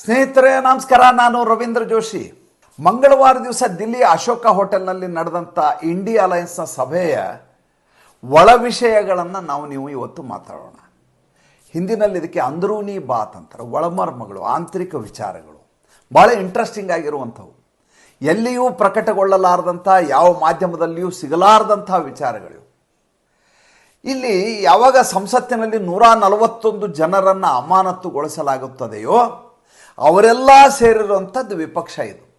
ಸ್ನೇಹಿತರೆ, ನಮಸ್ಕಾರ. ನಾನು ರವೀಂದ್ರ ಜೋಶಿ. ಮಂಗಳವಾರ ದಿವಸ ದಿಲ್ಲಿ ಅಶೋಕ ಹೋಟೆಲ್ನಲ್ಲಿ ನಡೆದಂಥ ಇಂಡಿಯಾ ಅಲಯನ್ಸ್ನ ಸಭೆಯ ಒಳ ವಿಷಯಗಳನ್ನು ನಾವು ನೀವು ಇವತ್ತು ಮಾತಾಡೋಣ. ಹಿಂದಿನಲ್ಲಿ ಇದಕ್ಕೆ ಅಂದರೂನಿ ಬಾತ್ ಅಂತಾರೆ, ಒಳಮರ್ಮಗಳು, ಆಂತರಿಕ ವಿಚಾರಗಳು. ಭಾಳ ಇಂಟ್ರೆಸ್ಟಿಂಗ್ ಆಗಿರುವಂಥವು. ಎಲ್ಲಿಯೂ ಪ್ರಕಟಗೊಳ್ಳಲಾರದಂಥ, ಯಾವ ಮಾಧ್ಯಮದಲ್ಲಿಯೂ ಸಿಗಲಾರದಂಥ ವಿಚಾರಗಳು ಇಲ್ಲಿ ಯಾವಾಗ ಸಂಸತ್ತಿನಲ್ಲಿ ನೂರ ನಲವತ್ತೊಂದು ಜನರನ್ನು ಅಮಾನತುಗೊಳಿಸಲಾಗುತ್ತದೆಯೋ ಅವರೆಲ್ಲ ಸೇರಿರುವಂಥದ್ದು ವಿಪಕ್ಷ ಇದು.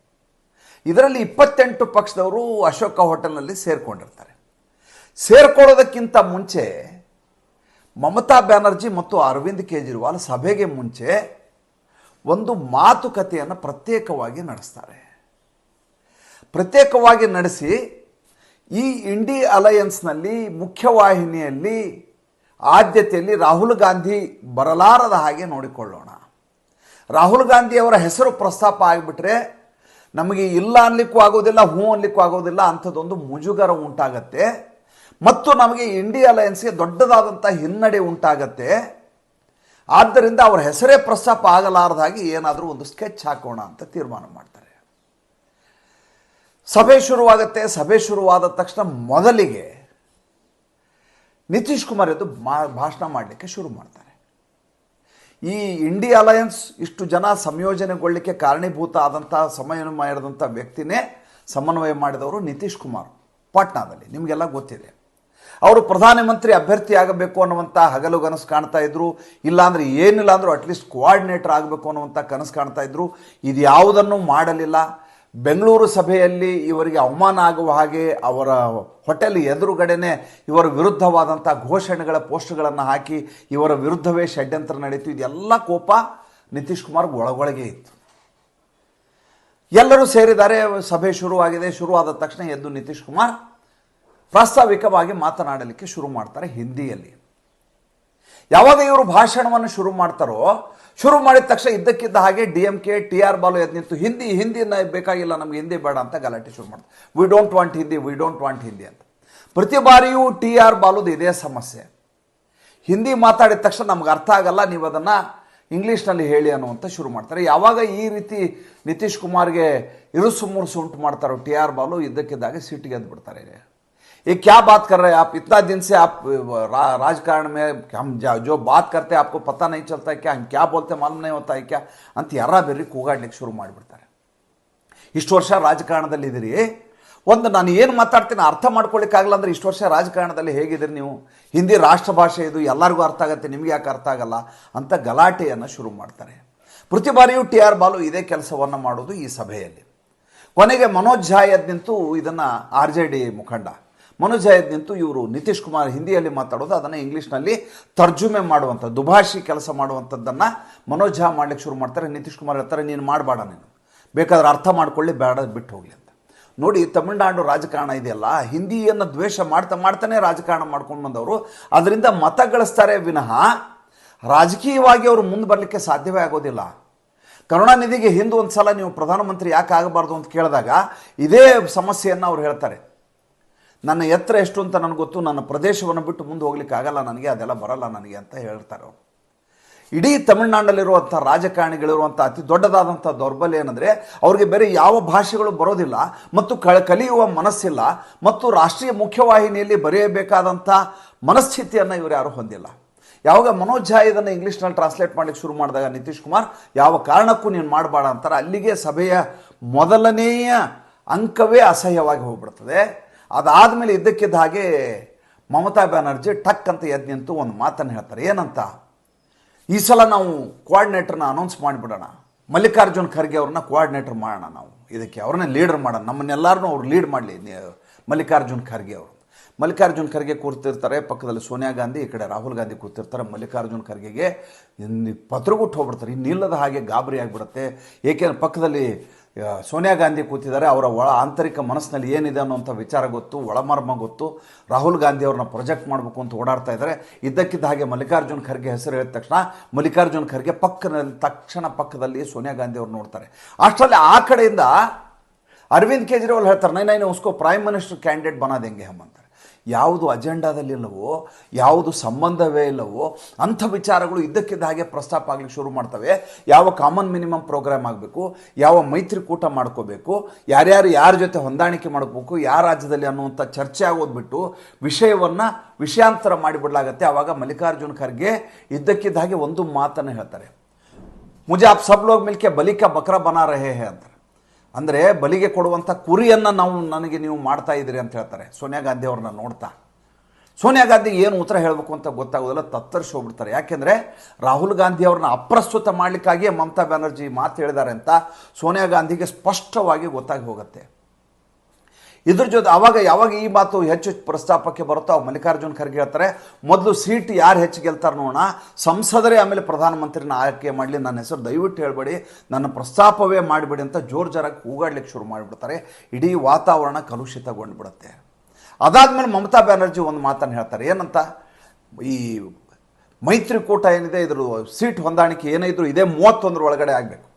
ಇದರಲ್ಲಿ ಇಪ್ಪತ್ತೆಂಟು ಪಕ್ಷದವರು ಅಶೋಕ ಹೋಟೆಲ್ನಲ್ಲಿ ಸೇರಿಕೊಂಡಿರ್ತಾರೆ. ಸೇರ್ಕೊಳ್ಳೋದಕ್ಕಿಂತ ಮುಂಚೆ ಮಮತಾ ಬ್ಯಾನರ್ಜಿ ಮತ್ತು ಅರವಿಂದ್ ಕೇಜ್ರಿವಾಲ್ ಸಭೆಗೆ ಮುಂಚೆ ಒಂದು ಮಾತುಕತೆಯನ್ನು ಪ್ರತ್ಯೇಕವಾಗಿ ನಡೆಸ್ತಾರೆ. ಪ್ರತ್ಯೇಕವಾಗಿ ನಡೆಸಿ ಈ ಇಂಡಿ ಅಲಯನ್ಸ್ನಲ್ಲಿ ಮುಖ್ಯವಾಹಿನಿಯಲ್ಲಿ ಆದ್ಯತೆಯಲ್ಲಿ ರಾಹುಲ್ ಗಾಂಧಿ ಬರಲಾರದ ಹಾಗೆ ನೋಡಿಕೊಳ್ಳೋಣ. ರಾಹುಲ್ ಗಾಂಧಿ ಅವರ ಹೆಸರು ಪ್ರಸ್ತಾಪ ಆಗಿಬಿಟ್ರೆ ನಮಗೆ ಇಲ್ಲ ಅನ್ಲಿಕ್ಕೂ ಆಗೋದಿಲ್ಲ, ಹ್ಞೂ ಅನ್ಲಿಕ್ಕೂ ಆಗೋದಿಲ್ಲ ಅಂಥದ್ದೊಂದು ಮುಜುಗರ ಉಂಟಾಗತ್ತೆ. ಮತ್ತು ನಮಗೆ ಇಂಡಿಯಾ ಅಲಯನ್ಸ್ಗೆ ದೊಡ್ಡದಾದಂಥ ಹಿನ್ನಡೆ ಉಂಟಾಗತ್ತೆ. ಆದ್ದರಿಂದ ಅವರ ಹೆಸರೇ ಪ್ರಸ್ತಾಪ ಆಗಲಾರದಾಗಿ ಏನಾದರೂ ಒಂದು ಸ್ಕೆಚ್ ಹಾಕೋಣ ಅಂತ ತೀರ್ಮಾನ ಮಾಡ್ತಾರೆ. ಸಭೆ ಶುರುವಾಗತ್ತೆ, ಸಭೆ ಶುರುವಾದ ತಕ್ಷಣ ಮೊದಲಿಗೆ ನಿತೀಶ್ ಕುಮಾರ್ ಎದ್ದು ಭಾಷಣ ಮಾಡಲಿಕ್ಕೆ ಶುರು ಮಾಡ್ತಾರೆ. ಈ ಇಂಡಿ ಅಲಯನ್ಸ್ ಇಷ್ಟು ಜನ ಸಂಯೋಜನೆಗೊಳ್ಳಲಿಕ್ಕೆ ಕಾರಣೀಭೂತ ಆದಂಥ ಮಾಡಿದಂಥ ವ್ಯಕ್ತಿನೇ ಸಮನ್ವಯ ಮಾಡಿದವರು ನಿತೀಶ್ ಕುಮಾರ್, ಪಾಟ್ನಾದಲ್ಲಿ. ನಿಮಗೆಲ್ಲ ಗೊತ್ತಿದೆ. ಅವರು ಪ್ರಧಾನಮಂತ್ರಿ ಅಭ್ಯರ್ಥಿ ಆಗಬೇಕು ಅನ್ನುವಂಥ ಹಗಲು ಕನಸು ಕಾಣ್ತಾ ಇದ್ರು, ಇಲ್ಲಾಂದ್ರೆ ಏನಿಲ್ಲ ಅಂದರೂ ಅಟ್ಲೀಸ್ಟ್ ಕೋಆರ್ಡಿನೇಟರ್ ಆಗಬೇಕು ಅನ್ನುವಂಥ ಕನಸು ಕಾಣ್ತಾ ಇದ್ರು. ಇದು ಯಾವುದನ್ನು ಮಾಡಲಿಲ್ಲ. ಬೆಂಗಳೂರು ಸಭೆಯಲ್ಲಿ ಇವರಿಗೆ ಅವಮಾನ ಆಗುವ ಹಾಗೆ ಅವರ ಹೋಟೆಲ್ ಎದುರುಗಡೆನೆ ಇವರ ವಿರುದ್ಧವಾದಂಥ ಘೋಷಣೆಗಳ ಪೋಸ್ಟ್ಗಳನ್ನು ಹಾಕಿ ಇವರ ವಿರುದ್ಧವೇ ಷಡ್ಯಂತ್ರ ನಡೀತು ಇದೆಲ್ಲ ಕೋಪ ನಿತೀಶ್ ಕುಮಾರ್ ಒಳಗೊಳಗೆ ಇತ್ತು. ಎಲ್ಲರೂ ಸೇರಿದ್ದಾರೆ, ಸಭೆ ಶುರುವಾಗಿದೆ. ಶುರುವಾದ ತಕ್ಷಣ ಎದ್ದು ನಿತೀಶ್ ಕುಮಾರ್ ಪ್ರಾಸ್ತಾವಿಕವಾಗಿ ಮಾತನಾಡಲಿಕ್ಕೆ ಶುರು ಮಾಡ್ತಾರೆ ಹಿಂದಿಯಲ್ಲಿ. ಯಾವಾಗ ಇವರು ಭಾಷಣವನ್ನು ಶುರು ಮಾಡ್ತಾರೋ, ಶುರು ಮಾಡಿದ ತಕ್ಷಣ ಇದ್ದಕ್ಕಿದ್ದ ಹಾಗೆ D M K, T R Baalu ಎದ್ದು ನಿಂತು ಹಿಂದಿ ಹಿಂದಿನ ಬೇಕಾಗಿಲ್ಲ, ನಮ್ಗೆ ಹಿಂದಿ ಬೇಡ ಅಂತ ಗಲಾಟೆ ಶುರು ಮಾಡ್ತಾರೆ. We don't want Hindi we don't want Hindi ಅಂತ. ಪ್ರತಿ ಬಾರಿಯೂ ಟಿ ಆರ್ ಬಾಲುದು ಇದೇ ಸಮಸ್ಯೆ. ಹಿಂದಿ ಮಾತಾಡಿದ ತಕ್ಷಣ ನಮ್ಗೆ ಅರ್ಥ ಆಗಲ್ಲ, ನೀವು ಅದನ್ನು ಇಂಗ್ಲೀಷ್ನಲ್ಲಿ ಹೇಳಿ ಅನ್ನುವಂಥ ಶುರು ಮಾಡ್ತಾರೆ. ಯಾವಾಗ ಈ ರೀತಿ ನಿತೀಶ್ ಕುಮಾರ್ಗೆ ಇರುಸು ಮುರುಸು ಉಂಟು ಮಾಡ್ತಾರೋ ಟಿ ಆರ್ ಬಾಲು, ಇದ್ದಕ್ಕಿದ್ದಾಗೆ ಸಿಟ್ಟಿಗೆ ಎದ್ದು ಬಿಡ್ತಾರೆ. ये क्या बात कर रहे हैं आप इतना दिन से आप रा, राजकारण में हम जा- जो बात करते हैं आपको पता नहीं चलता है क्या हम क्या बोलते हैं मालूम नहीं होता है क्या ಅಂತ ಯಾರ ಬೇರೆ ಕೂಗಾಡ್ಲಿಕ್ಕೆ ಶುರು ಮಾಡಿಬಿಡ್ತಾರೆ ಇಷ್ಟು ವರ್ಷ ರಾಜಕಾರಣದಲ್ಲಿದ್ದೀರಿ ಒಂದು ನಾನು ಏನು ಮಾತಾಡ್ತೀನಿ ಅರ್ಥ ಮಾಡ್ಕೊಳ್ಳಿಕ್ಕಾಗಲ್ಲ ಅಂದ್ರೆ ಇಷ್ಟು ವರ್ಷ ರಾಜಕಾರಣದಲ್ಲಿ ಹೇಗಿದ್ದೀರಿ ನೀವು ಹಿಂದಿ ರಾಷ್ಟ್ರ ಭಾಷೆ ಇದು ಎಲ್ಲರಿಗೂ ಅರ್ಥ ಆಗುತ್ತೆ ನಿಮ್ಗೆ ಯಾಕೆ ಅರ್ಥ ಆಗಲ್ಲ ಅಂತ ಗಲಾಟೆಯನ್ನು ಶುರು ಮಾಡ್ತಾರೆ ಪ್ರತಿ ಬಾರಿಯೂ ಟಿ ಆರ್ ಬಾಲು ಇದೇ ಕೆಲಸವನ್ನು ಮಾಡೋದು ಈ ಸಭೆಯಲ್ಲಿ ಕೊನೆಗೆ ಮನೋಜ್ ಝಾ ಎದ್ದು ನಿಂತು ಇದನ್ನು ಆರ್ ಜೆ ಡಿ ಮುಖಂಡ ಮನೋಜ್ ಝಾ ನಿಂತು ಇವರು ನಿತೀಶ್ ಕುಮಾರ್ ಹಿಂದಿಯಲ್ಲಿ ಮಾತಾಡೋದು, ಅದನ್ನು ಇಂಗ್ಲೀಷ್ನಲ್ಲಿ ತರ್ಜುಮೆ ಮಾಡುವಂಥ ದುಭಾಷಿ ಕೆಲಸ ಮಾಡುವಂಥದ್ದನ್ನು ಮನೋಜ್ ಝಾ ಮಾಡ್ಲಿಕ್ಕೆ ಶುರು ಮಾಡ್ತಾರೆ. ನಿತೀಶ್ ಕುಮಾರ್ ಹೇಳ್ತಾರೆ, ನೀನು ಮಾಡಬೇಡ ನೀನು. ಬೇಕಾದ್ರೆ ಅರ್ಥ ಮಾಡ್ಕೊಳ್ಳಿ, ಬೇಡ ಬಿಟ್ಟು ಹೋಗಲಿ ಅಂತ. ನೋಡಿ, ತಮಿಳುನಾಡು ರಾಜಕಾರಣ ಇದೆಯಲ್ಲ, ಹಿಂದಿಯನ್ನು ದ್ವೇಷ ಮಾಡ್ತಾ ಮಾಡ್ತಾನೆ ರಾಜಕಾರಣ ಮಾಡ್ಕೊಂಡು ಬಂದವರು. ಅದರಿಂದ ಮತ ಗಳಿಸ್ತಾರೆ ವಿನಃ ರಾಜಕೀಯವಾಗಿ ಅವರು ಮುಂದೆ ಬರಲಿಕ್ಕೆ ಸಾಧ್ಯವೇ ಆಗೋದಿಲ್ಲ. ಕರುಣಾನಿಧಿಗೆ ಹಿಂದೆ ಒಂದು ಸಲ ನೀವು ಪ್ರಧಾನಮಂತ್ರಿ ಯಾಕೆ ಆಗಬಾರ್ದು ಅಂತ ಕೇಳಿದಾಗ, ಇದೇ ಸಮಸ್ಯೆಯನ್ನು ಅವ್ರು ಹೇಳ್ತಾರೆ. ನನ್ನ ಎತ್ತರ ಎಷ್ಟು ಅಂತ ನನಗೆ ಗೊತ್ತು, ನನ್ನ ಪ್ರದೇಶವನ್ನು ಬಿಟ್ಟು ಮುಂದೆ ಹೋಗ್ಲಿಕ್ಕೆ ಆಗಲ್ಲ, ನನಗೆ ಅದೆಲ್ಲ ಬರಲ್ಲ ನನಗೆ ಅಂತ ಹೇಳ್ತಾರೆ ಅವರು. ಇಡೀ ತಮಿಳ್ನಾಡಲ್ಲಿರುವಂಥ ರಾಜಕಾರಣಿಗಳಿರುವಂಥ ಅತಿ ದೊಡ್ಡದಾದಂಥ ದೌರ್ಬಲ್ಯ ಏನಂದರೆ, ಅವ್ರಿಗೆ ಬೇರೆ ಯಾವ ಭಾಷೆಗಳು ಬರೋದಿಲ್ಲ ಮತ್ತು ಕ ಕಲಿಯುವ ಮನಸ್ಸಿಲ್ಲ ಮತ್ತು ರಾಷ್ಟ್ರೀಯ ಮುಖ್ಯವಾಹಿನಿಯಲ್ಲಿ ಬರೆಯಬೇಕಾದಂಥ ಮನಸ್ಥಿತಿಯನ್ನು ಇವರು ಯಾರು ಹೊಂದಿಲ್ಲ. ಯಾವಾಗ ಮನೋಜ್ ಝಾ ಇದನ್ನು ಇಂಗ್ಲೀಷ್ನಲ್ಲಿ ಟ್ರಾನ್ಸ್ಲೇಟ್ ಮಾಡಲಿಕ್ಕೆ ಶುರು ಮಾಡಿದಾಗ ನಿತೀಶ್ ಕುಮಾರ್, ಯಾವ ಕಾರಣಕ್ಕೂ ನೀನು ಮಾಡಬೇಡ ಅಂತಾರೆ, ಅಲ್ಲಿಗೆ ಸಭೆಯ ಮೊದಲನೆಯ ಅಂಕವೇ ಅಸಹ್ಯವಾಗಿ ಹೋಗ್ಬಿಡ್ತದೆ. ಅದಾದಮೇಲೆ ಇದ್ದಕ್ಕಿದ್ದ ಹಾಗೆ ಮಮತಾ ಬ್ಯಾನರ್ಜಿ ಟಕ್ ಅಂತ ಎದ್ದು ನಿಂತು ಒಂದು ಮಾತನ್ನು ಹೇಳ್ತಾರೆ. ಏನಂತ? ಈ ಸಲ ನಾವು ಕೋಆರ್ಡಿನೇಟರ್ನ ಅನೌನ್ಸ್ ಮಾಡಿಬಿಡೋಣ. ಮಲ್ಲಿಕಾರ್ಜುನ್ ಖರ್ಗೆ ಅವ್ರನ್ನ ಕೋಆರ್ಡಿನೇಟರ್ ಮಾಡೋಣ ನಾವು. ಇದಕ್ಕೆ ಅವ್ರನ್ನ ಲೀಡರ್ ಮಾಡೋಣ. ನಮ್ಮನ್ನೆಲ್ಲರನ್ನೂ ಅವ್ರು ಲೀಡ್ ಮಾಡಲಿ ಮಲ್ಲಿಕಾರ್ಜುನ್ ಖರ್ಗೆ ಅವರು. ಮಲ್ಲಿಕಾರ್ಜುನ್ ಖರ್ಗೆ ಕೂರ್ತಿರ್ತಾರೆ, ಪಕ್ಕದಲ್ಲಿ ಸೋನಿಯಾ ಗಾಂಧಿ, ಈ ಕಡೆ ರಾಹುಲ್ ಗಾಂಧಿ ಕೂತಿರ್ತಾರೆ ಮಲ್ಲಿಕಾರ್ಜುನ್ ಖರ್ಗೆಗೆ ಪತ್ರಗುಟ್ಟು ಹೋಗ್ಬಿಡ್ತಾರೆ. ಇನ್ನಿಲ್ಲದ ಹಾಗೆ ಗಾಬರಿ ಆಗಿಬಿಡುತ್ತೆ. ಏಕೆಂದ್ರೆ ಪಕ್ಕದಲ್ಲಿ ಸೋನಿಯಾ ಗಾಂಧಿ ಕೂತಿದ್ದಾರೆ, ಅವರ ಒಳ ಆಂತರಿಕ ಮನಸ್ಸಿನಲ್ಲಿ ಏನಿದೆ ಅನ್ನೋಂಥ ವಿಚಾರ ಗೊತ್ತು, ಒಳಮರ್ಮ ಗೊತ್ತು. ರಾಹುಲ್ ಗಾಂಧಿ ಅವ್ರನ್ನ ಪ್ರೊಜೆಕ್ಟ್ ಮಾಡಬೇಕು ಅಂತ ಓಡಾಡ್ತಾ ಇದ್ದಾರೆ. ಇದ್ದಕ್ಕಿದ್ದ ಹಾಗೆ ಮಲ್ಲಿಕಾರ್ಜುನ್ ಖರ್ಗೆ ಹೆಸರು ಹೇಳಿದ ತಕ್ಷಣ ಮಲ್ಲಿಕಾರ್ಜುನ್ ಖರ್ಗೆ ಪಕ್ಕದಲ್ಲಿ, ತಕ್ಷಣ ಪಕ್ಕದಲ್ಲಿ ಸೋನಿಯಾ ಗಾಂಧಿ ಅವ್ರು ನೋಡ್ತಾರೆ. ಅಷ್ಟರಲ್ಲಿ ಆ ಕಡೆಯಿಂದ ಅರವಿಂದ್ ಕೇಜ್ರಿವಾಲ್ ಹೇಳ್ತಾರೆ, ನೈ ನೈನ್ ಉಸ್ಕೋ ಪ್ರೈಮ್ ಮಿನಿಸ್ಟರ್ ಕ್ಯಾಂಡಿಡೇಟ್ ಬನ್ನೋದು ಹೆಂಗೆ ಅಂತ ಯಾವುದು ಅಜೆಂಡಾದಲ್ಲಿಲ್ಲವೋ ಯಾವುದು ಸಂಬಂಧವೇ ಇಲ್ಲವೋ, ಅಂಥ ವಿಚಾರಗಳು ಇದ್ದಕ್ಕಿದ್ದ ಹಾಗೆ ಪ್ರಸ್ತಾಪ ಆಗಲಿಕ್ಕೆ ಶುರು ಮಾಡ್ತವೆ. ಯಾವ ಕಾಮನ್ ಮಿನಿಮಮ್ ಪ್ರೋಗ್ರಾಮ್ ಆಗಬೇಕು, ಯಾವ ಮೈತ್ರಿಕೂಟ ಮಾಡ್ಕೋಬೇಕು, ಯಾರ್ಯಾರು ಯಾರ ಜೊತೆ ಹೊಂದಾಣಿಕೆ ಮಾಡಬೇಕು ಯಾವ ರಾಜ್ಯದಲ್ಲಿ ಅನ್ನುವಂಥ ಚರ್ಚೆ ಆಗೋದು ಬಿಟ್ಟು ವಿಷಯವನ್ನು ವಿಷಯಾಂತರ ಮಾಡಿಬಿಡ್ಲಾಗತ್ತೆ. ಆವಾಗ ಮಲ್ಲಿಕಾರ್ಜುನ್ ಖರ್ಗೆ ಇದ್ದಕ್ಕಿದ್ದ ಹಾಗೆ ಒಂದು ಮಾತನ್ನು ಹೇಳ್ತಾರೆ. ಮುಜೆ ಆಪ್ ಸಬ್ ಲೋಗ್ ಮಿಲ್ಕೆ ಬಲಿಕ ಬಕ್ರ ಬನಾ ರಹೆ ಹೇ ಅಂತಾರೆ ಅಂದರೆ ಬಲಿಗೆ ಕೊಡುವಂಥ ಕುರಿಯನ್ನು ನಾವು ನನಗೆ ನೀವು ಮಾಡ್ತಾ ಇದ್ದೀರಿ ಅಂತ ಹೇಳ್ತಾರೆ. ಸೋನಿಯಾ ಗಾಂಧಿ ಅವ್ರನ್ನ ನೋಡ್ತಾ. ಸೋನಿಯಾ ಗಾಂಧಿ ಏನು ಉತ್ತರ ಹೇಳಬೇಕು ಅಂತ ಗೊತ್ತಾಗೋದಿಲ್ಲ, ತತ್ತರಿಸಿ ಹೋಗ್ಬಿಡ್ತಾರೆ. ಯಾಕೆಂದರೆ ರಾಹುಲ್ ಗಾಂಧಿ ಅವ್ರನ್ನ ಅಪ್ರಸ್ತುತ ಮಾಡಲಿಕ್ಕಾಗಿಯೇ ಮಮತಾ ಬ್ಯಾನರ್ಜಿ ಮಾತು ಹೇಳಿದ್ದಾರೆ ಅಂತ ಸೋನಿಯಾ ಗಾಂಧಿಗೆ ಸ್ಪಷ್ಟವಾಗಿ ಗೊತ್ತಾಗಿ ಹೋಗುತ್ತೆ. ಇದ್ರ ಜೊತೆ ಅವಾಗ ಯಾವಾಗ ಈ ಮಾತು ಹೆಚ್ಚು ಪ್ರಸ್ತಾಪಕ್ಕೆ ಬರುತ್ತೋ ಮಲ್ಲಿಕಾರ್ಜುನ್ ಖರ್ಗೆ ಹೇಳ್ತಾರೆ, ಮೊದಲು ಸೀಟ್ ಯಾರು ಹೆಚ್ಚು ಗೆಲ್ತಾರೆ ನೋಡೋಣ, ಸಂಸದರೇ ಆಮೇಲೆ ಪ್ರಧಾನಮಂತ್ರಿನ ಆಯ್ಕೆ ಮಾಡಲಿ, ನನ್ನ ಹೆಸರು ದಯವಿಟ್ಟು ಹೇಳ್ಬೇಡಿ, ನನ್ನ ಪ್ರಸ್ತಾಪವೇ ಮಾಡಿಬಿಡಿ ಅಂತ ಜೋರ್ ಜೋರಾಗಿ ಕೂಗಾಡ್ಲಿಕ್ಕೆ ಶುರು ಮಾಡಿಬಿಡ್ತಾರೆ. ಇಡೀ ವಾತಾವರಣ ಕಲುಷಿತಗೊಂಡು ಬಿಡುತ್ತೆ ಅದಾದಮೇಲೆ ಮಮತಾ ಬ್ಯಾನರ್ಜಿ ಒಂದು ಮಾತನ್ನು ಹೇಳ್ತಾರೆ, ಏನಂತ? ಈ ಮೈತ್ರಿಕೂಟ ಏನಿದೆ ಇದ್ರ ಸೀಟ್ ಹೊಂದಾಣಿಕೆ ಏನೇ ಇದ್ರು ಇದೇ ಮೂವತ್ತೊಂದರ ಒಳಗಡೆ ಆಗಬೇಕು.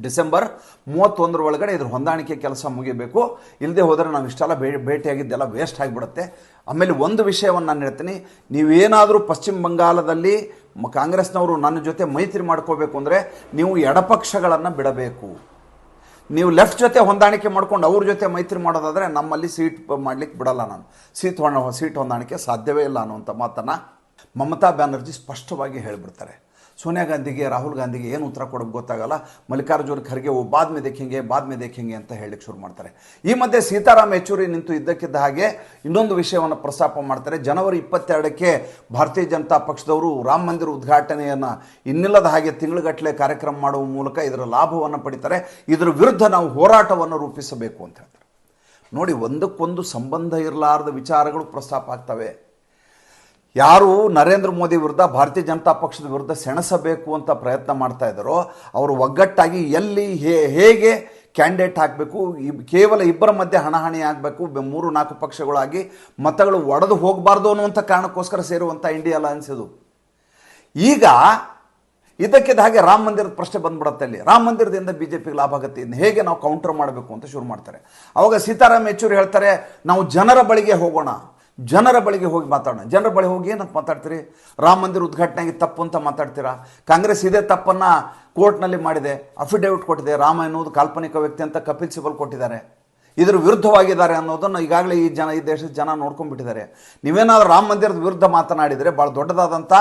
ಡಿಸೆಂಬರ್ ಮೂವತ್ತೊಂದರ ಒಳಗಡೆ ಇದ್ರ ಹೊಂದಾಣಿಕೆ ಕೆಲಸ ಮುಗಿಬೇಕು. ಇಲ್ಲದೆ ಹೋದರೆ ನಾವು ಇಷ್ಟೆಲ್ಲ ಭೇ ಭೇಟಿಯಾಗಿದ್ದೆಲ್ಲ ವೇಸ್ಟ್ ಆಗಿಬಿಡುತ್ತೆ. ಆಮೇಲೆ ಒಂದು ವಿಷಯವನ್ನು ನಾನು ಹೇಳ್ತೀನಿ. ನೀವೇನಾದರೂ ಪಶ್ಚಿಮ ಬಂಗಾಳದಲ್ಲಿ ಮ- ಕಾಂಗ್ರೆಸ್ನವರು ನನ್ನ ಜೊತೆ ಮೈತ್ರಿ ಮಾಡ್ಕೋಬೇಕು ಅಂದರೆ ನೀವು ಎಡಪಕ್ಷಗಳನ್ನು ಬಿಡಬೇಕು. ನೀವು ಲೆಫ್ಟ್ ಜೊತೆ ಹೊಂದಾಣಿಕೆ ಮಾಡ್ಕೊಂಡು ಅವ್ರ ಜೊತೆ ಮೈತ್ರಿ ಮಾಡೋದಾದರೆ ನಮ್ಮಲ್ಲಿ ಸೀಟ್ ಮಾಡಲಿಕ್ಕೆ ಬಿಡಲ್ಲ ನಾನು. ಸೀಟ್ ಹೊಣ, ಸೀಟ್ ಹೊಂದಾಣಿಕೆ ಸಾಧ್ಯವೇ ಇಲ್ಲ ಅನ್ನುವಂಥ ಮಾತನ್ನು ಮಮತಾ ಬ್ಯಾನರ್ಜಿ ಸ್ಪಷ್ಟವಾಗಿ ಹೇಳಿಬಿಡ್ತಾರೆ. ಸೋನಿಯಾ ಗಾಂಧಿಗೆ, ರಾಹುಲ್ ಗಾಂಧಿಗೆ ಏನು ಉತ್ತರ ಕೊಡೋಕ್ಕೆ ಗೊತ್ತಾಗಲ್ಲ. ಮಲ್ಲಿಕಾರ್ಜುನ್ ಖರ್ಗೆ, ಓ, ಬಾದ್ ಮೇ ದೇಖೆಂಗೆ ಬಾದ್ ಮೇ ದೇಖೆಂಗೆ ಅಂತ ಹೇಳಲಿಕ್ಕೆ ಶುರು ಮಾಡ್ತಾರೆ. ಈ ಮಧ್ಯೆ ಸೀತಾರಾಮ್ ಯೆಚೂರಿ ನಿಂತು ಇದ್ದಕ್ಕಿದ್ದ ಹಾಗೆ ಇನ್ನೊಂದು ವಿಷಯವನ್ನು ಪ್ರಸ್ತಾಪ ಮಾಡ್ತಾರೆ. ಜನವರಿ ಇಪ್ಪತ್ತೆರಡಕ್ಕೆ ಭಾರತೀಯ ಜನತಾ ಪಕ್ಷದವರು ರಾಮ ಮಂದಿರ ಉದ್ಘಾಟನೆಯನ್ನು ಇನ್ನಿಲ್ಲದ ಹಾಗೆ ತಿಂಗಳುಗಟ್ಟಲೆ ಕಾರ್ಯಕ್ರಮ ಮಾಡುವ ಮೂಲಕ ಇದರ ಲಾಭವನ್ನು ಪಡಿತಾರೆ. ಇದರ ವಿರುದ್ಧ ನಾವು ಹೋರಾಟವನ್ನು ರೂಪಿಸಬೇಕು ಅಂತ ಹೇಳ್ತಾರೆ. ನೋಡಿ, ಒಂದಕ್ಕೊಂದು ಸಂಬಂಧ ಇರಲಾರದ ವಿಚಾರಗಳು ಪ್ರಸ್ತಾಪ ಆಗ್ತವೆ. ಯಾರು ನರೇಂದ್ರ ಮೋದಿ ವಿರುದ್ಧ, ಭಾರತೀಯ ಜನತಾ ಪಕ್ಷದ ವಿರುದ್ಧ ಸೆಣಸಬೇಕು ಅಂತ ಪ್ರಯತ್ನ ಮಾಡ್ತಾ ಇದ್ದಾರೋ, ಅವರು ಒಗ್ಗಟ್ಟಾಗಿ ಎಲ್ಲಿ, ಹೇ, ಹೇಗೆ ಕ್ಯಾಂಡಿಡೇಟ್ ಹಾಕಬೇಕು ಕೇವಲ ಇಬ್ಬರ ಮಧ್ಯೆ ಹಣಾಹಣಿ ಆಗಬೇಕು ಮೂರು, ನಾಲ್ಕು ಪಕ್ಷಗಳಾಗಿ ಮತಗಳು ಒಡೆದು ಹೋಗಬಾರ್ದು ಅನ್ನುವಂಥ ಕಾರಣಕ್ಕೋಸ್ಕರ ಸೇರುವಂಥ ಇಂಡಿಯಾ ಅಲಯನ್ಸ್ ಇದು. ಈಗ ಇದಕ್ಕಿದ್ದ ಹಾಗೆ ರಾಮ ಮಂದಿರದ ಪ್ರಶ್ನೆ ಬಂದ್ಬಿಡುತ್ತೆ ಅಲ್ಲಿ. ರಾಮ ಮಂದಿರದಿಂದ ಬಿ ಜೆ ಪಿಗೆ ಲಾಭ ಆಗುತ್ತೆ. ಇನ್ನು ಹೇಗೆ ನಾವು ಕೌಂಟರ್ ಮಾಡಬೇಕು ಅಂತ ಶುರು ಮಾಡ್ತಾರೆ. ಅವಾಗ ಸೀತಾರಾಮ್ ಯೆಚೂರಿ ಹೇಳ್ತಾರೆ, ನಾವು ಜನರ ಬಳಿಗೆ ಹೋಗೋಣ. ಜನರ ಬಳಿಗೆ ಹೋಗಿ ಮಾತಾಡೋಣ. ಜನರ ಬಳಿ ಹೋಗಿ ಏನಂತ ಮಾತಾಡ್ತೀರಿ? ರಾಮ ಮಂದಿರ ಉದ್ಘಾಟನೆಗೆ ತಪ್ಪು ಅಂತ ಮಾತಾಡ್ತೀರಾ? ಕಾಂಗ್ರೆಸ್ ಇದೇ ತಪ್ಪನ್ನು ಕೋರ್ಟ್ನಲ್ಲಿ ಮಾಡಿದೆ, ಅಫಿಡೇವಿಟ್ ಕೊಟ್ಟಿದೆ, ರಾಮ ಎನ್ನುವುದು ಕಾಲ್ಪನಿಕ ವ್ಯಕ್ತಿ ಅಂತ ಕಪಿಲ್ ಸಿಬಲ್ ಕೊಟ್ಟಿದ್ದಾರೆ. ಇದರ ವಿರುದ್ಧವಾಗಿದ್ದಾರೆ ಅನ್ನೋದನ್ನು ಈಗಾಗಲೇ ಈ ಜನ, ಈ ದೇಶದ ಜನ ನೋಡ್ಕೊಂಡ್ಬಿಟ್ಟಿದ್ದಾರೆ. ನೀವೇನಾದರೂ ರಾಮ ಮಂದಿರದ ವಿರುದ್ಧ ಮಾತನಾಡಿದರೆ ಭಾಳ ದೊಡ್ಡದಾದಂಥ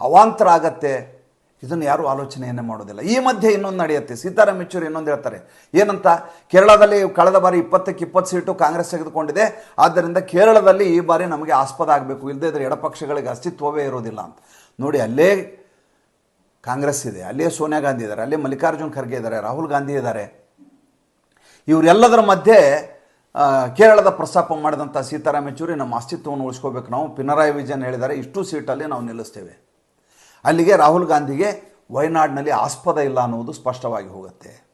ಅವಾಂತರ ಆಗತ್ತೆ. ಇದನ್ನು ಯಾರೂ ಆಲೋಚನೆಯನ್ನೇ ಮಾಡೋದಿಲ್ಲ. ಈ ಮಧ್ಯೆ ಇನ್ನೊಂದು ನಡೆಯುತ್ತೆ. ಸೀತಾರಾಮ್ ಯೆಚೂರಿ ಇನ್ನೊಂದು ಹೇಳ್ತಾರೆ. ಏನಂತ? ಕೇರಳದಲ್ಲಿ ಕಳೆದ ಬಾರಿ ಇಪ್ಪತ್ತಕ್ಕೆ ಇಪ್ಪತ್ತು ಸೀಟು ಕಾಂಗ್ರೆಸ್ ತೆಗೆದುಕೊಂಡಿದೆ. ಆದ್ದರಿಂದ ಕೇರಳದಲ್ಲಿ ಈ ಬಾರಿ ನಮಗೆ ಆಸ್ಪದ ಆಗಬೇಕು. ಇಲ್ಲದೇ ಇದ್ರೆ ಎಡಪಕ್ಷಗಳಿಗೆ ಅಸ್ತಿತ್ವವೇ ಇರೋದಿಲ್ಲ ಅಂತ. ನೋಡಿ, ಅಲ್ಲೇ ಕಾಂಗ್ರೆಸ್ ಇದೆ. ಅಲ್ಲೇ ಸೋನಿಯಾ ಗಾಂಧಿ ಇದ್ದಾರೆ. ಅಲ್ಲೇ ಮಲ್ಲಿಕಾರ್ಜುನ್ ಖರ್ಗೆ ಇದ್ದಾರೆ. ರಾಹುಲ್ ಗಾಂಧಿ ಇದ್ದಾರೆ. ಇವರೆಲ್ಲದರ ಮಧ್ಯೆ ಕೇರಳದ ಪ್ರಸ್ತಾಪ ಮಾಡಿದಂಥ ಸೀತಾರಾಮ್ ಯೆಚೂರಿ ನಮ್ಮ ಅಸ್ತಿತ್ವವನ್ನು ಉಳಿಸ್ಕೋಬೇಕು. ನಾವು ಪಿನರಾಯಿ ವಿಜಯನ್ ಹೇಳಿದ್ದಾರೆ. ಇಷ್ಟು ಸೀಟಲ್ಲಿ ನಾವು ನಿಲ್ಲಿಸ್ತೇವೆ. ಅಲ್ಲಿಗೆ ರಾಹುಲ್ ಗಾಂಧಿಗೆ ವಯನಾಡಿನಲ್ಲಿ ಆಸ್ಪದ ಇಲ್ಲ ಅನ್ನುವುದು ಸ್ಪಷ್ಟವಾಗಿ ಹೋಗುತ್ತೆ.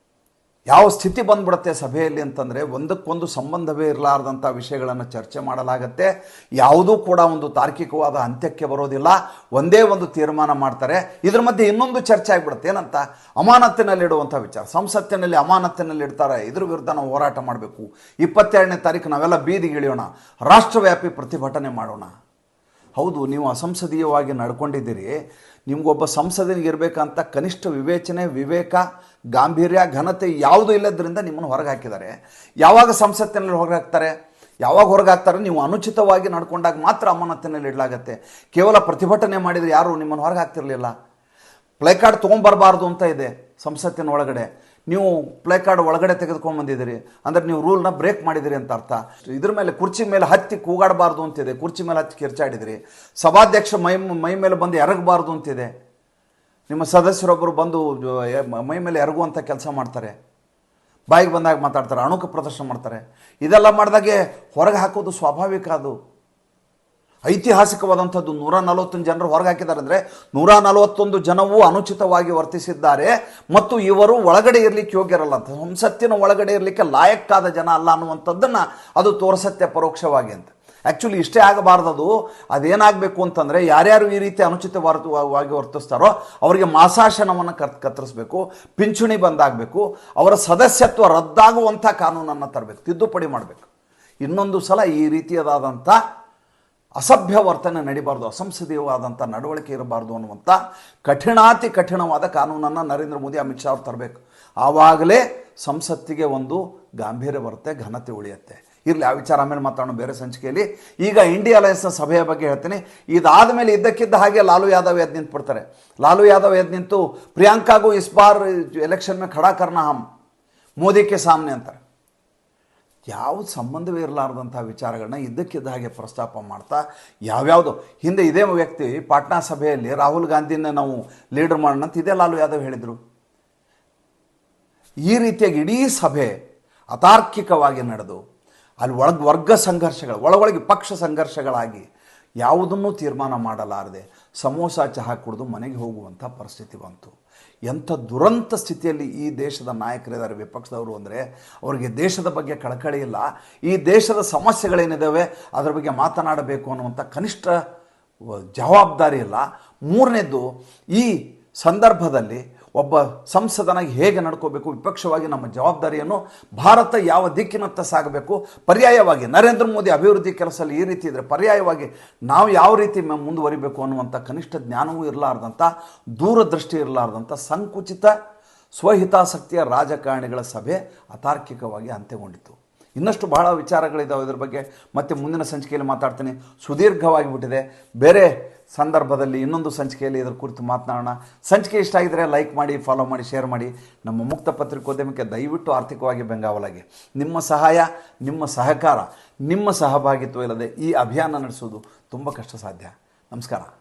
ಯಾವ ಸ್ಥಿತಿ ಬಂದ್ಬಿಡುತ್ತೆ ಸಭೆಯಲ್ಲಿ ಅಂತಂದರೆ ಒಂದಕ್ಕೊಂದು ಸಂಬಂಧವೇ ಇರಲಾರ್ದಂಥ ವಿಷಯಗಳನ್ನು ಚರ್ಚೆ ಮಾಡಲಾಗತ್ತೆ. ಯಾವುದೂ ಕೂಡ ಒಂದು ತಾರ್ಕಿಕವಾದ ಅಂತ್ಯಕ್ಕೆ ಬರೋದಿಲ್ಲ. ಒಂದೇ ಒಂದು ತೀರ್ಮಾನ ಮಾಡ್ತಾರೆ. ಇದ್ರ ಮಧ್ಯೆ ಇನ್ನೊಂದು ಚರ್ಚೆ ಆಗಿಬಿಡುತ್ತೆ. ಏನಂತ? ಅಮಾನತ್ತಿನಲ್ಲಿಡುವಂಥ ವಿಚಾರ. ಸಂಸತ್ತಿನಲ್ಲಿ ಅಮಾನತ್ತಿನಲ್ಲಿ ಇಡ್ತಾರೆ. ಇದ್ರ ವಿರುದ್ಧ ನಾವು ಹೋರಾಟ ಮಾಡಬೇಕು. ಇಪ್ಪತ್ತೆರಡನೇ ತಾರೀಕು ನಾವೆಲ್ಲ ಬೀದಿಗೆ ಇಳಿಯೋಣ ರಾಷ್ಟ್ರವ್ಯಾಪಿ ಪ್ರತಿಭಟನೆ ಮಾಡೋಣ. ಹೌದು, ನೀವು ಅಸಂಸದೀಯವಾಗಿ ನಡ್ಕೊಂಡಿದ್ದೀರಿ. ನಿಮಗೊಬ್ಬ ಸಂಸದನಿಗೆ ಇರಬೇಕಂತ ಕನಿಷ್ಠ ವಿವೇಚನೆ, ವಿವೇಕ, ಗಾಂಭೀರ್ಯ, ಘನತೆ ಯಾವುದೂ ಇಲ್ಲದ್ರಿಂದ ನಿಮ್ಮನ್ನು ಹೊರಗೆ ಹಾಕಿದ್ದಾರೆ ಯಾವಾಗ ಸಂಸತ್ತಿನಲ್ಲಿ ಹೊರಗೆ ಹಾಕ್ತಾರೆ ಯಾವಾಗ ಹೊರಗೆ ಹಾಕ್ತಾರೆ ನೀವು ಅನುಚಿತವಾಗಿ ನಡ್ಕೊಂಡಾಗ ಮಾತ್ರ ಅಮಾನತಿನಲ್ಲಿ ಇಡಲಾಗತ್ತೆ. ಕೇವಲ ಪ್ರತಿಭಟನೆ ಮಾಡಿದರೆ ಯಾರು ನಿಮ್ಮನ್ನು ಹೊರಗೆ ಹಾಕ್ತಿರಲಿಲ್ಲ ಪ್ಲೇಕಾರ್ಡ್ ತೊಗೊಂಬರಬಾರ್ದು ಅಂತ ಇದೆ ಸಂಸತ್ತಿನ ಒಳಗಡೆ ನೀವು ಪ್ಲೇ ಕಾರ್ಡ್ ಒಳಗಡೆ ತೆಗೆದುಕೊಂಡು ಬಂದಿದ್ದೀರಿ. ಅಂದರೆ ನೀವು ರೂಲ್ನ ಬ್ರೇಕ್ ಮಾಡಿದಿರಿ ಅಂತ ಅರ್ಥ. ಇದ್ರ ಮೇಲೆ ಕುರ್ಚಿ ಮೇಲೆ ಹತ್ತಿ ಕೂಗಾಡಬಾರ್ದು ಅಂತಿದೆ. ಕುರ್ಚಿ ಮೇಲೆ ಹತ್ತಿ ಕಿರ್ಚಾಡಿದಿರಿ. ಸಭಾಧ್ಯಕ್ಷ ಮೈ ಮೈ ಮೇಲೆ ಬಂದು ಎರಗಬಾರ್ದು ಅಂತಿದೆ. ನಿಮ್ಮ ಸದಸ್ಯರೊಬ್ಬರು ಬಂದು ಮೈ ಮೇಲೆ ಎರಗುವಂಥ ಕೆಲಸ ಮಾಡ್ತಾರೆ. ಬಾಯಿಗೆ ಬಂದಾಗ ಮಾತಾಡ್ತಾರೆ, ಅಣುಕ ಪ್ರದರ್ಶನ ಮಾಡ್ತಾರೆ. ಇದೆಲ್ಲ ಮಾಡಿದಾಗೆ ಹೊರಗೆ ಹಾಕೋದು ಸ್ವಾಭಾವಿಕ ಅದು. ಐತಿಹಾಸಿಕವಾದಂಥದ್ದು ನೂರ ನಲವತ್ತೊಂದು ಜನರು ಹೊರಗೆ ಹಾಕಿದ್ದಾರೆ ಅಂದರೆ ನೂರ ನಲವತ್ತೊಂದು ಜನವೂ ಅನುಚಿತವಾಗಿ ವರ್ತಿಸಿದ್ದಾರೆ. ಮತ್ತು ಇವರು ಒಳಗಡೆ ಇರಲಿಕ್ಕೆ ಯೋಗ್ಯರಲ್ಲ ಅಂತ. ಸಂಸತ್ತಿನ ಒಳಗಡೆ ಇರಲಿಕ್ಕೆ ಲಾಯಕ್ಕಾದ ಜನ ಅಲ್ಲ ಅನ್ನುವಂಥದ್ದನ್ನು ಅದು ತೋರಿಸತ್ತೆ ಪರೋಕ್ಷವಾಗಿ ಅಂತ. ಆ್ಯಕ್ಚುಲಿ ಇಷ್ಟೇ ಆಗಬಾರ್ದದು ಅದೇನಾಗಬೇಕು ಅಂತಂದರೆ ಯಾರ್ಯಾರು ಈ ರೀತಿ ಅನುಚಿತವಾಗಿ ವರ್ತಿಸ್ತಾರೋ ಅವರಿಗೆ ಮಾಸಾಶನವನ್ನು ಕತ್ ಕತ್ತರಿಸಬೇಕು. ಪಿಂಚಣಿ ಬಂದಾಗಬೇಕು. ಅವರ ಸದಸ್ಯತ್ವ ರದ್ದಾಗುವಂಥ ಕಾನೂನನ್ನು ತರಬೇಕು. ತಿದ್ದುಪಡಿ ಮಾಡಬೇಕು. ಇನ್ನೊಂದು ಸಲ ಈ ರೀತಿಯದಾದಂಥ ಅಸಭ್ಯ ವರ್ತನೆ ನಡಿಬಾರ್ದು ಅಸಂಸದೀಯವಾದಂಥ ನಡವಳಿಕೆ ಇರಬಾರ್ದು ಅನ್ನುವಂಥ ಕಠಿಣಾತಿ ಕಠಿಣವಾದ ಕಾನೂನನ್ನು ನರೇಂದ್ರ ಮೋದಿ, ಅಮಿತ್ ಶಾ ಅವ್ರು ತರಬೇಕು. ಆವಾಗಲೇ ಸಂಸತ್ತಿಗೆ ಒಂದು ಗಾಂಭೀರ್ಯ ಬರುತ್ತೆ, ಘನತೆ ಉಳಿಯುತ್ತೆ. ಇರಲಿ, ಆ ವಿಚಾರ ಆಮೇಲೆ ಮಾತಾಡೋಣ ಬೇರೆ ಸಂಚಿಕೆಯಲ್ಲಿ. ಈಗ ಇಂಡಿಯಾ ಅಲಯನ್ಸ್ನ ಸಭೆಯ ಬಗ್ಗೆ ಹೇಳ್ತೀನಿ. ಇದಾದ ಮೇಲೆ ಇದ್ದಕ್ಕಿದ್ದ ಹಾಗೆ ಲಾಲು ಯಾದವ್ ಎದ್ದು ನಿಂತ್ಬಿಡ್ತಾರೆ. ಲಾಲು ಯಾದವ್ ಎದ್ದು ನಿಂತು ಪ್ರಿಯಾಂಕಾಗೂ ಇಸ್ ಬಾರ್ ಎಲೆಕ್ಷನ್ ಮೇಲೆ ಖಡಾ ಕರ್ನ ಹಮ್, ಮೋದಿಗೆ ಸಾಮ್ನೆ ಅಂತಾರೆ. ಯಾವುದು ಸಂಬಂಧವೇ ಇರಲಾರ್ದಂಥ ವಿಚಾರಗಳನ್ನ ಇದ್ದಕ್ಕಿದ್ದ ಹಾಗೆ ಪ್ರಸ್ತಾಪ ಮಾಡ್ತಾ ಯಾವ್ಯಾವುದು. ಹಿಂದೆ ಇದೇ ವ್ಯಕ್ತಿ ಪಾಟ್ನಾ ಸಭೆಯಲ್ಲಿ ರಾಹುಲ್ ಗಾಂಧಿನ ನಾವು ಲೀಡರ್ ಮಾಡೋಣ ಅಂತ ಇದೇ ಲಾಲು ಯಾದವ್ ಹೇಳಿದರು. ಈ ರೀತಿಯಾಗಿ ಇಡೀ ಸಭೆ ಅತಾರ್ಕಿಕವಾಗಿ ನಡೆದು ಅಲ್ಲಿ ಒಳಗೆ ವರ್ಗ ಸಂಘರ್ಷಗಳು, ಒಳಗೊಳಗೆ ಪಕ್ಷ ಸಂಘರ್ಷಗಳಾಗಿ ಯಾವುದನ್ನೂ ತೀರ್ಮಾನ ಮಾಡಲಾರದೆ ಸಮೋಸ ಚಹಾ ಕುಡಿದು ಮನೆಗೆ ಹೋಗುವಂಥ ಪರಿಸ್ಥಿತಿ ಬಂತು. ಎಂಥ ದುರಂತ ಸ್ಥಿತಿಯಲ್ಲಿ ಈ ದೇಶದ ನಾಯಕರಿದ್ದಾರೆ ವಿಪಕ್ಷದವರು ಅಂದರೆ ಅವರಿಗೆ ದೇಶದ ಬಗ್ಗೆ ಕಳಕಳಿ ಇಲ್ಲ. ಈ ದೇಶದ ಸಮಸ್ಯೆಗಳೇನಿದ್ದಾವೆ ಅದರ ಬಗ್ಗೆ ಮಾತನಾಡಬೇಕು ಅನ್ನುವಂಥ ಕನಿಷ್ಠ ಜವಾಬ್ದಾರಿ ಇಲ್ಲ. ಮೂರನೇದ್ದು, ಈ ಸಂದರ್ಭದಲ್ಲಿ ಒಬ್ಬ ಸಂಸದನಾಗಿ ಹೇಗೆ ನಡ್ಕೋಬೇಕು, ವಿಪಕ್ಷವಾಗಿ ನಮ್ಮ ಜವಾಬ್ದಾರಿಯನ್ನು ಭಾರತ ಯಾವ ದಿಕ್ಕಿನತ್ತ ಸಾಗಬೇಕು, ಪರ್ಯಾಯವಾಗಿ ನರೇಂದ್ರ ಮೋದಿ ಅಭಿವೃದ್ಧಿ ಕೆಲಸದಲ್ಲಿ ಈ ರೀತಿ ಇದ್ದರೆ ಪರ್ಯಾಯವಾಗಿ ನಾವು ಯಾವ ರೀತಿ ಮುಂದುವರಿಬೇಕು ಅನ್ನುವಂಥ ಕನಿಷ್ಠ ಜ್ಞಾನವೂ ಇರಲಾರ್ದಂಥ, ದೂರದೃಷ್ಟಿ ಇರಲಾರ್ದಂಥ ಸಂಕುಚಿತ ಸ್ವಹಿತಾಸಕ್ತಿಯ ರಾಜಕಾರಣಿಗಳ ಸಭೆ ಅತಾರ್ಕಿಕವಾಗಿ ಅಂತ್ಯಗೊಂಡಿತು ಇನ್ನಷ್ಟು ಬಹಳ ವಿಚಾರಗಳಿದ್ದಾವೆ ಇದ್ರ ಬಗ್ಗೆ. ಮತ್ತೆ ಮುಂದಿನ ಸಂಚಿಕೆಯಲ್ಲಿ ಮಾತಾಡ್ತೀನಿ. ಸುದೀರ್ಘವಾಗಿ ಬಿಟ್ಟಿದೆ. ಬೇರೆ ಸಂದರ್ಭದಲ್ಲಿ ಇನ್ನೊಂದು ಸಂಚಿಕೆಯಲ್ಲಿ ಇದರ ಕುರಿತು ಮಾತನಾಡೋಣ. ಸಂಚಿಕೆ ಇಷ್ಟ ಆಗಿದ್ರೆ ಲೈಕ್ ಮಾಡಿ ಫಾಲೋ ಮಾಡಿ ಶೇರ್ ಮಾಡಿ. ನಮ್ಮ ಮುಕ್ತ ಪತ್ರಿಕೋದ್ಯಮಕ್ಕೆ ದಯವಿಟ್ಟು ಆರ್ಥಿಕವಾಗಿ ಬೆಂಗಾವಲಾಗಿ. ನಿಮ್ಮ ಸಹಾಯ, ನಿಮ್ಮ ಸಹಕಾರ, ನಿಮ್ಮ ಸಹಭಾಗಿತ್ವ ಇಲ್ಲದೆ ಈ ಅಭಿಯಾನ ನಡೆಸೋದು ತುಂಬ ಕಷ್ಟ ಸಾಧ್ಯ ನಮಸ್ಕಾರ.